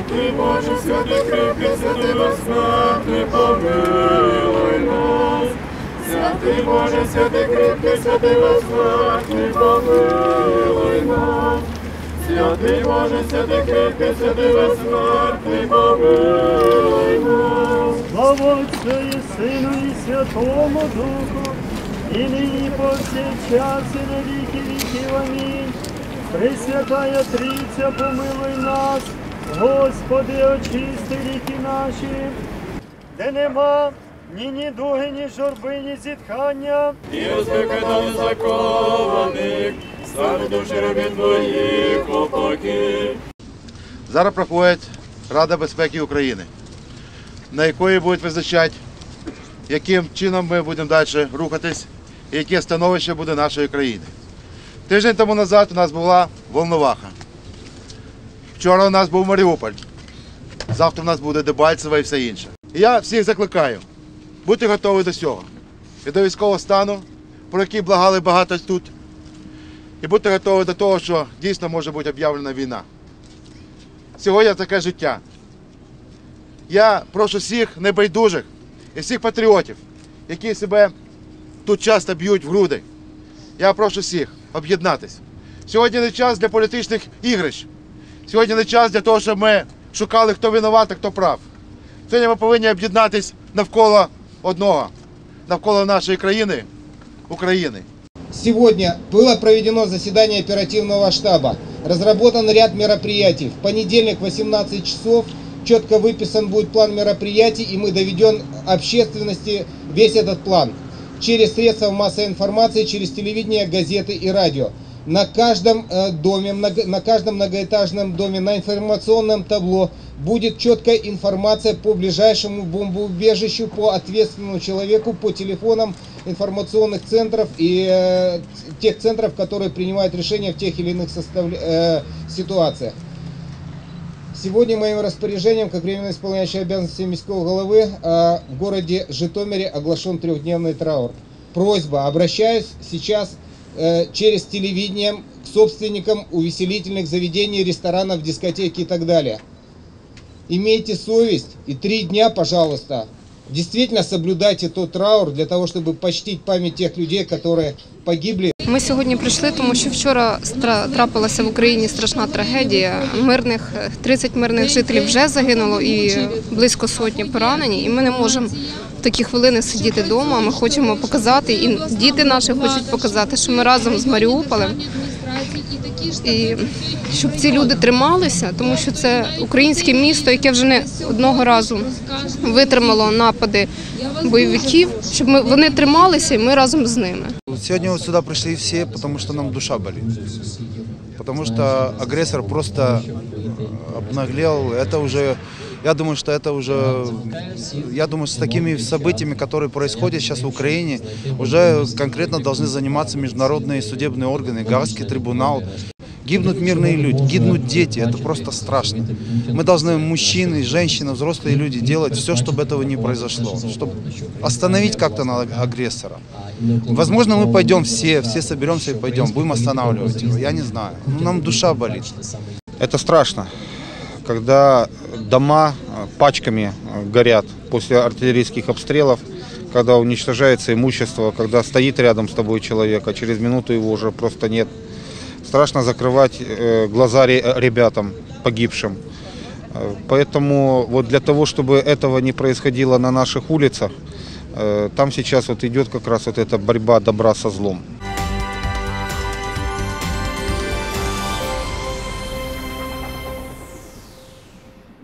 Святий Боже, святий кріпкий, святий безсмертний, помилуй нас. Святий Боже, святий кріпкий, святий безсмертний, помилуй нас. Святий Боже, святий кріпкий, святий безсмертний, помилуй нас. Слава Отцю і Сину і Святому Духу, і нині повсякчас і на віки віків. Амінь. Пресвятая Трійця, помилуй нас, Господи, очисти ріки наші, де нема ні недуги, ні журби, ні зітхання. І розпекай незакованих, слави душі робіт твоїх, упокій. Зараз проходить Рада безпеки України, на якої будуть визначати, яким чином ми будемо далі рухатись і яке становище буде нашої країни. Тиждень тому назад у нас була Волноваха. Вчора у нас був Маріуполь. Завтра у нас буде Дебальцево і все інше. І я всіх закликаю бути готові до цього. І до військового стану, про який благали багато тут. І бути готові до того, що дійсно може бути об'явлена війна. Сьогодні таке життя. Я прошу всіх небайдужих і всіх патріотів, які себе тут часто б'ють в груди. Я прошу всіх об'єднатися. Сьогодні не час для політичних ігрищ. Сьогодні не час для того, щоб ми шукали, хто винуватий, хто прав. Сьогодні ми повинні об'єднатися навколо одного, навколо нашої країни, України. Сегодня было проведено заседание оперативного штаба. Разработан ряд мероприятий. В понедельник в 18 часов четко выписан будет план мероприятий, и мы доведем общественности весь этот план. Через средства массовой информации, через телевидение, газеты и радио. На каждом э, доме, на каждом многоэтажном доме, на информационном табло будет четкая информация по ближайшему бомбоубежищу, по ответственному человеку, по телефонам информационных центров и э, тех центров, которые принимают решения в тех или иных состав- э, ситуациях. Сегодня моим распоряжением, как временно исполняющий обязанности міського головы, в городе Житомире оглашен трехдневный траур. Просьба, обращаюсь сейчас э, через телевидение к собственникам увеселительных заведений, ресторанов, дискотеки и так далее. Имейте совесть и три дня, пожалуйста, действительно соблюдайте тот траур для того, чтобы почтить память тех людей, которые погибли Ми сьогодні прийшли, тому що вчора стра- трапилася в Україні страшна трагедія. Мирних е, 30 мирних жителів вже загинуло і близько сотні поранені. І ми не можемо в Такі хвилини сидіти вдома. Ми хочемо показати, і діти наші хочуть показати, що ми разом з Маріуполем. І щоб ці люди трималися, тому що це українське місто, яке вже не одного разу витримало напади бойовиків, щоб ми вони трималися, і ми разом з ними. Сегодня вот сюда пришли все, потому что нам душа болит. Потому что агрессор просто обнаглел. Это уже, я думаю, что это уже, я думаю, с такими событиями, которые происходят сейчас в Украине, уже конкретно должны заниматься международные судебные органы, Гаагский трибунал. Гибнут мирные люди, гибнут дети, это просто страшно. Мы должны, мужчины, женщины, взрослые люди, делать все, чтобы этого не произошло, чтобы остановить как-то агрессора. Возможно, мы пойдем все, все соберемся и пойдем, будем останавливать его, я не знаю. Ну, нам душа болит. Это страшно, когда дома э, пачками э, горят после артиллерийских обстрелов, когда уничтожается имущество, когда стоит рядом с тобой человек, а через минуту его уже просто нет. Страшно закрывать э, глаза ре- ребятам погибшим. Э, Поэтому вот для того, чтобы этого не происходило на наших улицах, э, там сейчас вот идет как раз вот эта борьба добра со злом.